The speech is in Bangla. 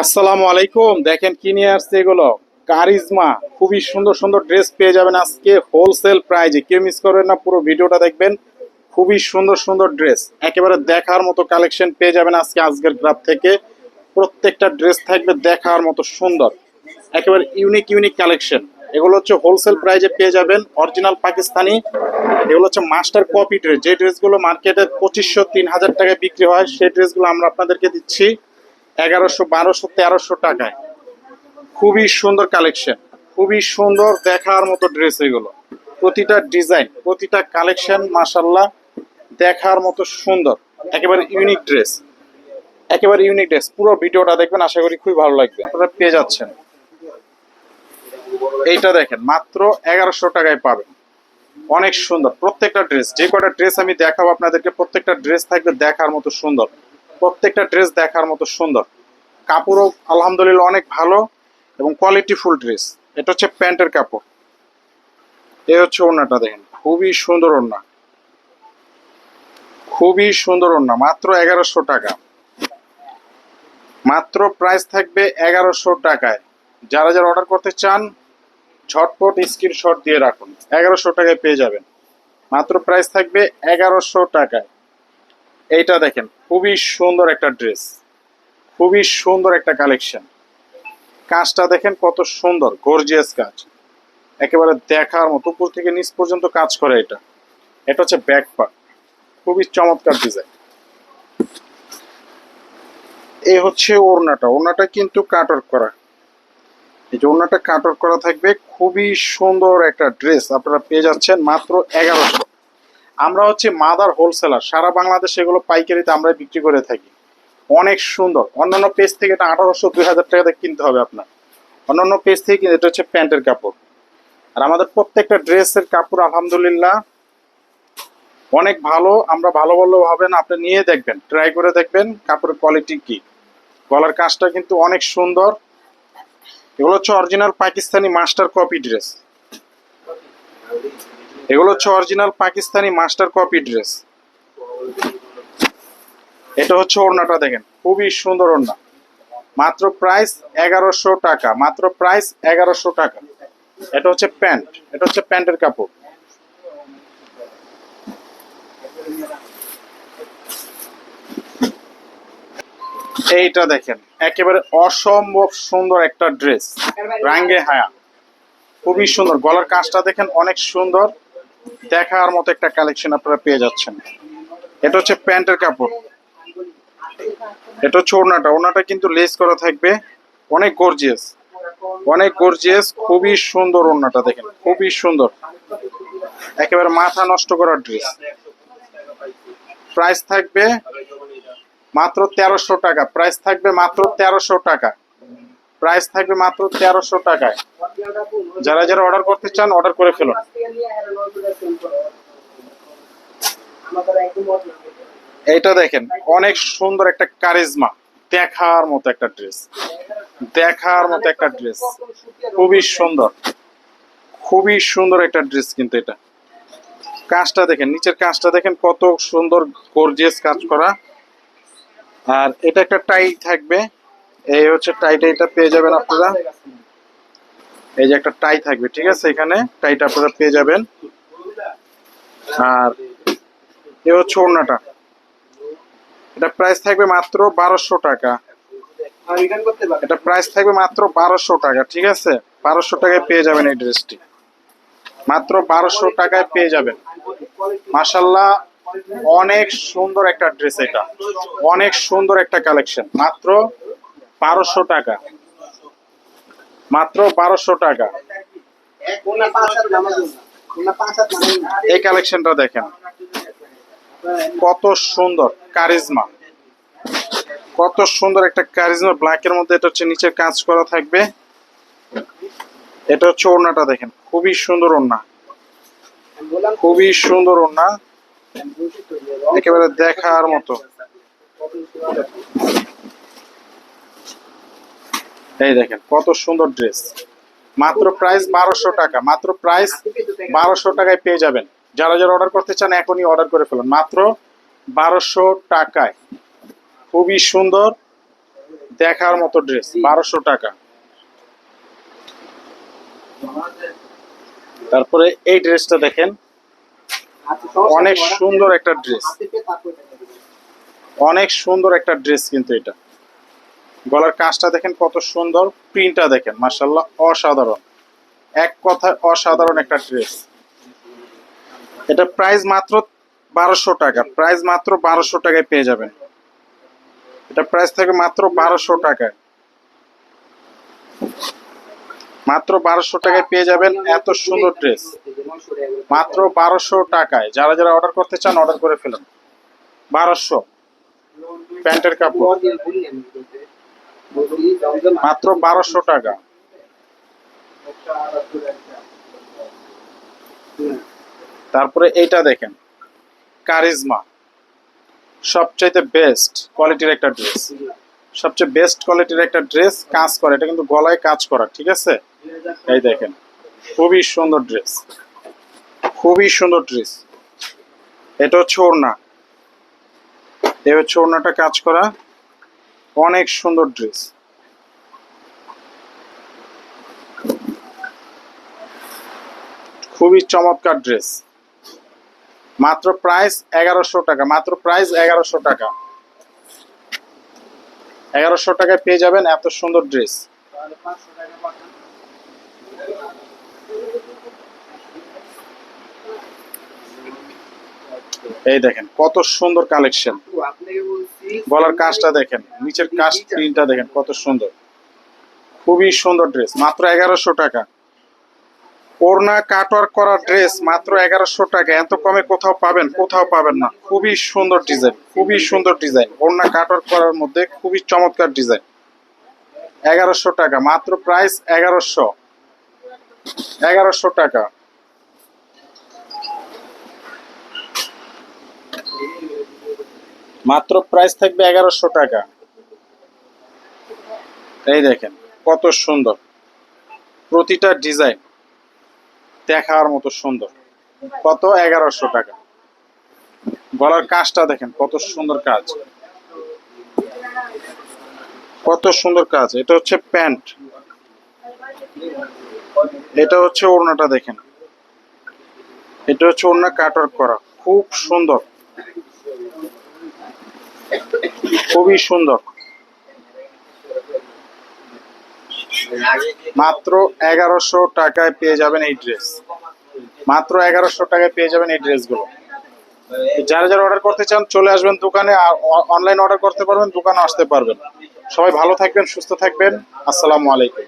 আসসালামু আলাইকুম। দেখেন কি নিয়ে আসছে এগুলো? কারিজমা। খুবই সুন্দর সুন্দর ড্রেস পেয়ে যাবেন আজকে হোলসেল প্রাইজে। কেউ মিস করবেন না, পুরো ভিডিওটা দেখবেন। খুবই সুন্দর সুন্দর ড্রেস। একেবারে দেখার মতো কালেকশন পেয়ে যাবেন আজকে আজকের গ্রাফ থেকে। প্রত্যেকটা ড্রেস থাকবে দেখার মতো সুন্দর। একেবারে ইউনিক ইউনিক কালেকশন এগুলো হচ্ছে হোলসেল প্রাইজে পেয়ে যাবেন। অরিজিনাল পাকিস্তানি। এগুলো হচ্ছে মাস্টার কপি ড্রেস যে ড্রেসগুলো মার্কেটে পঁচিশশো, তিন হাজার টাকায় বিক্রি হয়, সেই ড্রেসগুলো আমরা আপনাদেরকে দিচ্ছি। এগারোশো, বারোশো, তেরোশো টাকায়। খুবই সুন্দর কালেকশন খুবই সুন্দর দেখার মতো ড্রেস এগুলো। প্রতিটা ডিজাইন প্রতিটা কালেকশন মাসাল্লাহ দেখার মতো সুন্দর। একেবারে ইউনিক ড্রেস একেবারে ইউনিক ড্রেস পুরো ভিডিওটা দেখবেন, আশা করি খুবই ভালো লাগবে। আপনারা পেয়ে যাচ্ছেন। এইটা দেখেন, মাত্র এগারোশো টাকায় পাবেন। অনেক সুন্দর। প্রত্যেকটা ড্রেস যে কটা ড্রেস আমি দেখাবো আপনাদেরকে, প্রত্যেকটা ড্রেস থাকবে দেখার মতো সুন্দর। প্রত্যেকটা ড্রেস দেখার মতো সুন্দর। কাপড়ও আলহামদুলিল্লাহ অনেক ভালো এবং কোয়ালিটি ফুল ড্রেস এটা হচ্ছে প্যান্টের কাপড়। এ হচ্ছে ওড়নাটা দেখেন, খুবই সুন্দর ওড়না। খুবই সুন্দর ওড়না, মাত্র এগারোশো টাকা। মাত্র প্রাইস থাকবে এগারোশো টাকায়। যারা যারা অর্ডার করতে চান, ঝটপট স্ক্রিনশট দিয়ে রাখুন। এগারোশো টাকায় পেয়ে যাবেন। মাত্র প্রাইস থাকবে এগারোশো টাকায়। এইটা দেখেন, খুবই সুন্দর একটা ড্রেস, খুবই সুন্দর একটা কালেকশন। কাজটা দেখেন কত সুন্দর গর্জিয়াস কাজ। একেবারে দেখার মতো, উপর থেকে নিচ পর্যন্ত কাজ করে এটা। এটা হচ্ছে ব্যাক পার্ট খুবই চমৎকার ডিজাইন এই হচ্ছে ওড়নাটা ওড়নাটা কিন্তু কাটর করা। এই যে ওড়নাটা কাটর করা থাকবে, খুবই সুন্দর একটা ড্রেস, আপনারা পেয়ে যাচ্ছেন মাত্র এগারোশো। আমরা হচ্ছে মাদার হোলসেলার, সারা বাংলাদেশে এগুলো পাইকারিতে আমরা বিক্রি করে থাকি। অনেক সুন্দর। অন্যান্য পেজ থেকে এটা আঠারোশো, দুই হাজার টাকাতে কিনতে হবে আপনার। অন্যান্য পেজ থেকে কিন্তু এটা হচ্ছে প্যান্টের কাপড়। আর আমাদের প্রত্যেকটা ড্রেসের কাপড়, আলহামদুলিল্লাহ, অনেক ভালো। আমরা ভালো বললেও ভাবেন আপনি নিয়ে দেখবেন ট্রাই করে দেখবেন কাপড়ের কোয়ালিটি কি। গলার কাজটা কিন্তু অনেক সুন্দর। এগুলো হচ্ছে original Pakistani master copy dress এগুলো হচ্ছে original Pakistani master copy dress এটা হচ্ছে ওড়নাটা দেখেন, খুবই সুন্দর ওড়না। মাত্র প্রাইস এগারোশো টাকা, মাত্র প্রাইস এগারোশো টাকা। এটা হচ্ছে প্যান্ট, এটা হচ্ছে প্যান্টের কাপড়। এইটা দেখেন, একেবারে অসম্ভব সুন্দর একটা ড্রেস রাঙ্গে হায়া। খুবই সুন্দর, গলার কাজটা দেখেন অনেক সুন্দর। দেখার মতো একটা কালেকশন আপনারা পেয়ে যাচ্ছেন। এটা হচ্ছে প্যান্টের কাপড়। এটা হচ্ছে ওড়নাটা। ওড়নাটা কিন্তু লেস করা থাকবে। অনেক গর্জিয়াস অনেক গর্জিয়াস খুবই সুন্দর ওড়নাটা দেখেন। খুবই সুন্দর। একেবারে মাথা নষ্ট করার ড্রেস প্রাইস থাকবে মাত্র তেরোশো টাকা। প্রাইস থাকবে মাত্র তেরোশো টাকা। প্রাইস থাকবে মাত্র তেরোশো টাকায়। যারা যারা অর্ডার করতে চান, অর্ডার করে ফেলুন। এইটা দেখেন, অনেক সুন্দর একটা কারিজমা। দেখার মতো একটা ড্রেস। দেখার মতো একটা ড্রেস। খুবই সুন্দর। খুবই সুন্দর একটা ড্রেস কিন্তু এটা। কাজটা দেখেন, নিচের কাজটা দেখেন, কত সুন্দর গর্জিয়াস কাজ করা। আর এটা একটা টাই থাকবে। এই হচ্ছে টাইটা এটা পেয়ে যাবেন আপনারা। এই যে একটা টাই থাকবে, ঠিক আছে? এখানে টাইটা আপনারা পেয়ে যাবেন। আর এ হচ্ছে ওড়নাটা। এটা প্রাইস থাকবে মাত্র বারোশো টাকা। এটা প্রাইস থাকবে মাত্র বারোশো টাকা, ঠিক আছে? বারোশো টাকায় পেয়ে যাবেন এই ড্রেসটি মাত্র বারোশো টাকায় পেয়ে যাবেন। মাসাল্লাহ অনেক সুন্দর একটা ড্রেস এটা। অনেক সুন্দর একটা কালেকশন মাত্র বারোশো টাকা। মাত্র বারোশো টাকা। এই কালেকশনটা দেখেন। কত সুন্দর কারিজমা। কত সুন্দর একটা কারিজমা। ব্ল্যাকের মধ্যে এটা হচ্ছে নিচে কাজ করা থাকবে। এটা হচ্ছে ওড়নাটা দেখেন। খুবই সুন্দর ওড়না। খুবই সুন্দর ওড়না। একেবারে দেখার মতো। এই দেখেন, কত সুন্দর ড্রেস মাত্র প্রাইস বারোশো টাকা, মাত্র প্রাইস বারোশো টাকায় পেয়ে যাবেন। যারা যারা অর্ডার করতে চান, এখনই অর্ডার করে ফেলুন। মাত্র বারোশো টাকায়। খুবই সুন্দর দেখার মতো ড্রেস বারোশো টাকা। তারপরে এই ড্রেসটা দেখেন, অনেক সুন্দর একটা ড্রেস অনেক সুন্দর একটা ড্রেস কিন্তু এটা। গলার কাজটা দেখেন কত সুন্দর প্রিন্টটা দেখেন মার্শাল্লাহ অসাধারণ। এক কথায় অসাধারণ একটা ড্রেস এটা প্রাইস মাত্র বারোশো টাকা প্রাইস মাত্র বারোশো টাকায় পেয়ে যাবেন। এটা প্রাইস থাকে মাত্র বারোশো টাকায়। মাত্র বারোশো টাকায় পেয়ে যাবেন এত সুন্দর ড্রেস মাত্র বারোশো টাকায়। যারা যারা অর্ডার করতে চান অর্ডার করে ফেলুন। বারোশো। প্যান্টের কাপড়। মাত্র বারোশো টাকা। তারপরে এইটা দেখেন, কারিজমা। সবচাইতে বেস্ট কোয়ালিটির একটা ড্রেস সবচেয়ে বেস্ট কোয়ালিটির একটা ড্রেস কাজ করে, এটা কিন্তু গলায় কাজ করা, ঠিক আছে? এই দেখেন, খুবই সুন্দর ড্রেস খুবই সুন্দর ড্রেস এটা হচ্ছে ওড়না এই হচ্ছে ওড়নাটা কাজ করা। অনেক সুন্দর ড্রেস। খুবই চমৎকার ড্রেস। মাত্র প্রাইস এগারোশো টাকা, মাত্র প্রাইস এগারোশো টাকা। এগারোশো টাকায় পেয়ে যাবেন এত সুন্দর ড্রেস। এই দেখেন কত সুন্দর কালেকশন গলার কাজটা দেখেন, নিচের কাজ প্রিন্টটা দেখেন কত সুন্দর। খুবই সুন্দর ড্রেস মাত্র এগারোশো টাকা। ওড়না কাটওয়ার্ক করা ড্রেস মাত্র এগারোশো টাকা। এত কমে কোথাও পাবেন কোথাও পাবেন না। খুবই সুন্দর ডিজাইন খুবই সুন্দর ডিজাইন ওড়না কাটওয়ার্ক করার মধ্যে খুবই চমৎকার ডিজাইন এগারোশো টাকা, মাত্র প্রাইস এগারোশো। এগারোশো টাকা। মাত্র প্রাইস থাকবে এগারোশো টাকা। এই দেখেন, কত সুন্দর। প্রতিটা ডিজাইন দেখার মতো সুন্দর। কত এগারোশো টাকা। গলার কাজটা দেখেন, কত সুন্দর কাজ। কত সুন্দর কাজ। এটা হচ্ছে প্যান্ট। এটা হচ্ছে ওড়নাটা দেখেন। এটা হচ্ছে ওড়না কাটওয়ার্ক করা। খুব সুন্দর। খুবই সুন্দর। মাত্র এগারোশো টাকায় পেয়ে যাবেন এই ড্রেস মাত্র এগারোশো টাকায় পেয়ে যাবেন এই ড্রেসগুলো যারা যারা অর্ডার করতে চান, চলে আসবেন দোকানে আর অনলাইন অর্ডার করতে পারবেন, দোকানে আসতে পারবেন। সবাই ভালো থাকবেন, সুস্থ থাকবেন। আসসালামু আলাইকুম।